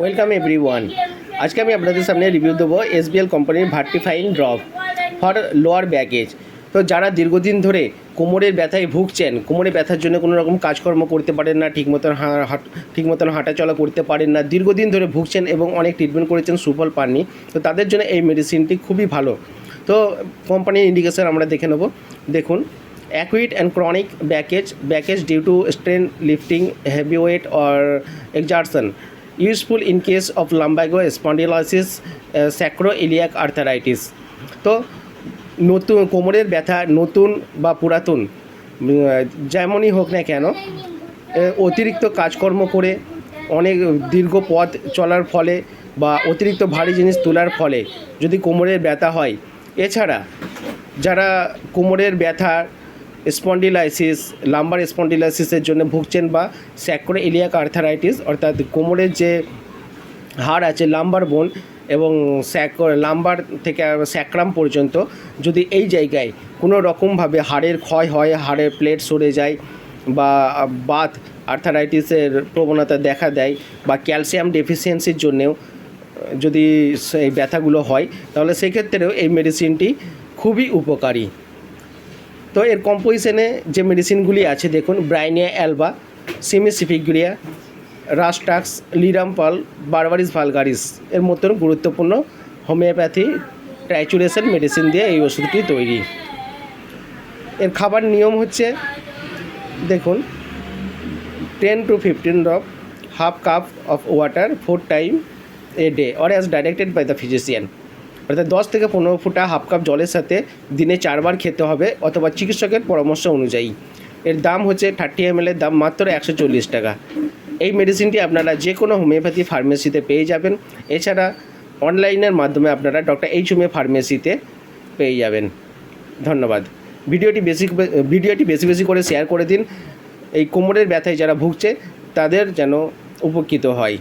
Welcome every one আজকে আমি আপনাদের সামনে রিভিউ দেবো এসবিএল কোম্পানির ভার্টিফাইন ড্রপ ফর লোয়ার ব্যাগেজ তো যারা দীর্ঘদিন ধরে কোমরের ব্যথায় ভুগছেন, কোমরে ব্যথার জন্য কোনো রকম কাজকর্ম করতে পারেন না ঠিক মতন ঠিক মতন হাঁটাচলা করতে পারেন না, দীর্ঘদিন ধরে ভুগছেন এবং অনেক ট্রিটমেন্ট করেছেন, সুফল পাননি, তো তাদের জন্য এই মেডিসিনটি খুবই ভালো। তো কোম্পানির ইন্ডিকেশন আমরা দেখে নেব। দেখুন acute and chronic backache backache due to strain lifting heavy weight or exertion useful in case of lumbago spondylosis sacro iliac arthritis তো নতুন কোমরের ব্যথা নতুন বা পুরাতন যেমনই হোক না কেন অতিরিক্ত কাজকর্ম করে অনেক দীর্ঘ পথ চলার ফলে বা অতিরিক্ত ভারী জিনিস তোলার ফলে যদি কোমরের ব্যথা হয়। এছাড়া যারা কোমরের ব্যথা স্পন্ডিলাইসিস, লাম্বার স্পন্ডিলাইসিসের জন্য ভুগছেন বা স্যাক্রো ইলিয়াক আর্থারাইটিস, অর্থাৎ কোমরের যে হাড় আছে, লাম্বার বোন এবং স্যাক লাম্বার থেকে স্যাক্রাম পর্যন্ত যদি এই জায়গায় কোনো রকমভাবে হাড়ের ক্ষয় হয়, হাড়ের প্লেট সরে যায় বা বাত আর্থারাইটিসের প্রবণতা দেখা দেয় বা ক্যালসিয়াম ডেফিসিয়েন্সির জন্যেও যদি সেই ব্যথাগুলো হয়, তাহলে সেক্ষেত্রেও এই মেডিসিনটি খুবই উপকারী। তো এর কম্পোজিশনে যে মেডিসিনগুলি আছে, দেখুন bryonia alba cimicifuga rhus tox লিরামপাল berberis vulgaris এর মতন গুরুত্বপূর্ণ হোমিওপ্যাথি ট্রাইচুরেশন মেডিসিন দিয়ে এই ওষুধটি তৈরি। এর খাবার নিয়ম হচ্ছে, দেখুন ten to fifteen drop half cup of water four time a day or as directed by the physician অর্থাৎ দশ থেকে পনেরো ফুটা হাফ কাপ জলের সাথে দিনে চারবার খেতে হবে অথবা চিকিৎসকের পরামর্শ অনুযায়ী। এর দাম হচ্ছে থার্টি এম এর দাম মাত্র একশো চল্লিশ টাকা। এই মেডিসিনটি আপনারা যে কোনো হোমিওপ্যাথি ফার্মেসিতে পেয়ে যাবেন। এছাড়া অনলাইনের মাধ্যমে আপনারা ডক্টর এইচ হোমিও ফার্মেসিতে পেয়ে যাবেন। ধন্যবাদ। ভিডিওটি বেশি ভিডিওটি বেশি বেশি করে শেয়ার করে দিন। এই কোমরের ব্যথায় যারা ভুগছে, তাদের যেন উপকৃত হয়।